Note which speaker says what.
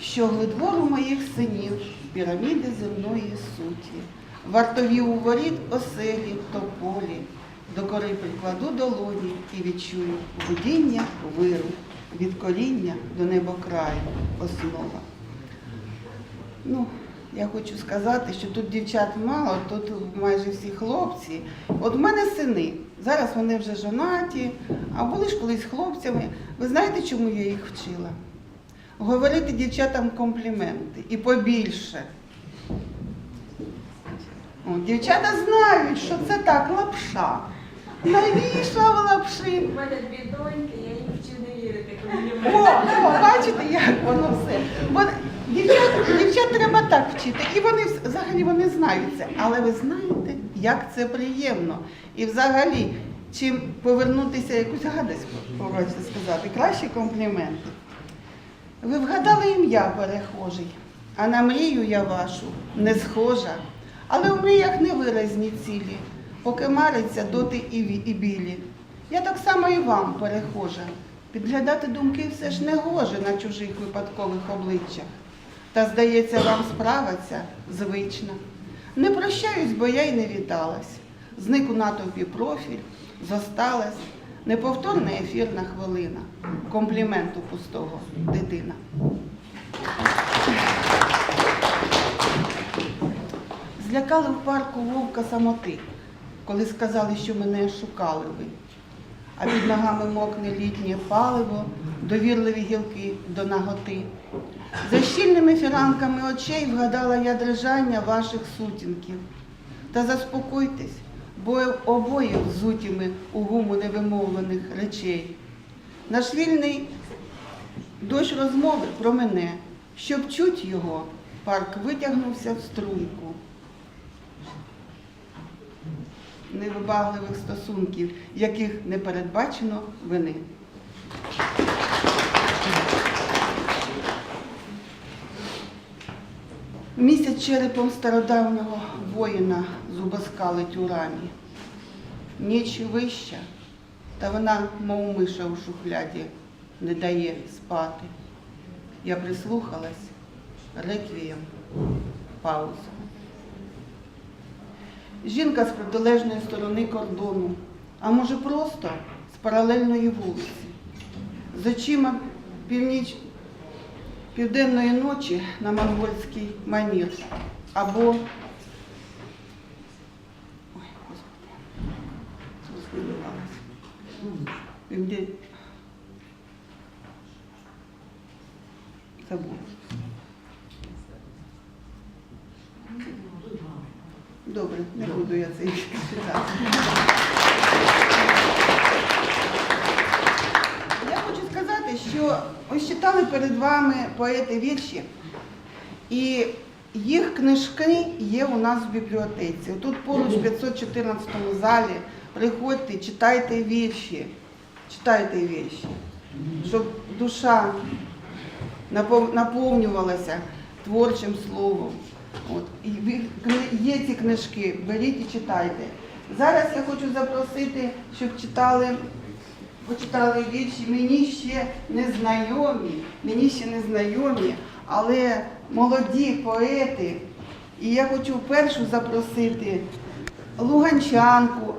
Speaker 1: що глидвору моїх синів, піраміди земної суті, вартові у воріт оселі, тополі, до кори прикладу долоні і відчую гудіння виру, від коріння до небокраю основа. Ну, я хочу сказати, що тут дівчат мало, тут майже всі хлопці. От в мене сини. Зараз вони вже жонаті, а були ж колись хлопцями. Ви знаєте, чому я їх вчила? Говорити дівчатам компліменти і побільше. О, дівчата знають, що це так, лапша. Навішав лапши.
Speaker 2: У мене дві доньки, я їм вчу не вірити, коли
Speaker 1: О, о, бачите, як воно все. Бо дівчат, дівчат треба так вчити, і вони вс- взагалі вони знають це. Але ви знаєте, як це приємно. І взагалі, чим повернутися якусь гадость, хочеться сказати, кращі компліменти. Ви вгадали ім'я перехожий, а на мрію я вашу не схожа. Але у мріях невиразні цілі, поки мариться доти і, і білі. Я так само і вам перехожа. Підглядати думки все ж не гоже на чужих випадкових обличчях. Та, здається, вам справа ця звична. Не прощаюсь, бо я й не віталась. Зник у натовпі профіль, зосталась неповторна ефірна хвилина. Компліменту пустого дитина. Злякали в парку вовка самоти, коли сказали, що мене шукали ви. А під ногами мокне літнє паливо, довірливі гілки до наготи. За щільними фіранками очей вгадала я дрижання ваших сутінків. Та заспокойтесь, бо обоє взутіми у гуму невимовлених речей. Наш вільний дощ розмови про мене, щоб чуть його, парк витягнувся в струнку. Невибагливих стосунків, яких не передбачено вини. Місяць черепом стародавнього воїна зубоскалить у рамі. Ніч вища, та вона, мов миша у шухляді, не дає спати. Я прислухалась реквієм, пауза. Жінка з протилежної сторони кордону, а може просто з паралельної вулиці. З очима північ південної ночі на монгольський манір. Або Ой. Забула. Добре, не буду я це читати. Я хочу сказати, що ось читали перед вами поети вірші, і їх книжки є у нас в бібліотеці. Тут поруч в 514 залі. Приходьте, читайте вірші, читайте вірші, щоб душа наповнювалася творчим словом. От. Є ці книжки, беріть і читайте. Зараз я хочу запросити, щоб читали, почитали вірші. Мені ще не знайомі, мені ще не знайомі, але молоді поети. І я хочу першу запросити Луганчанку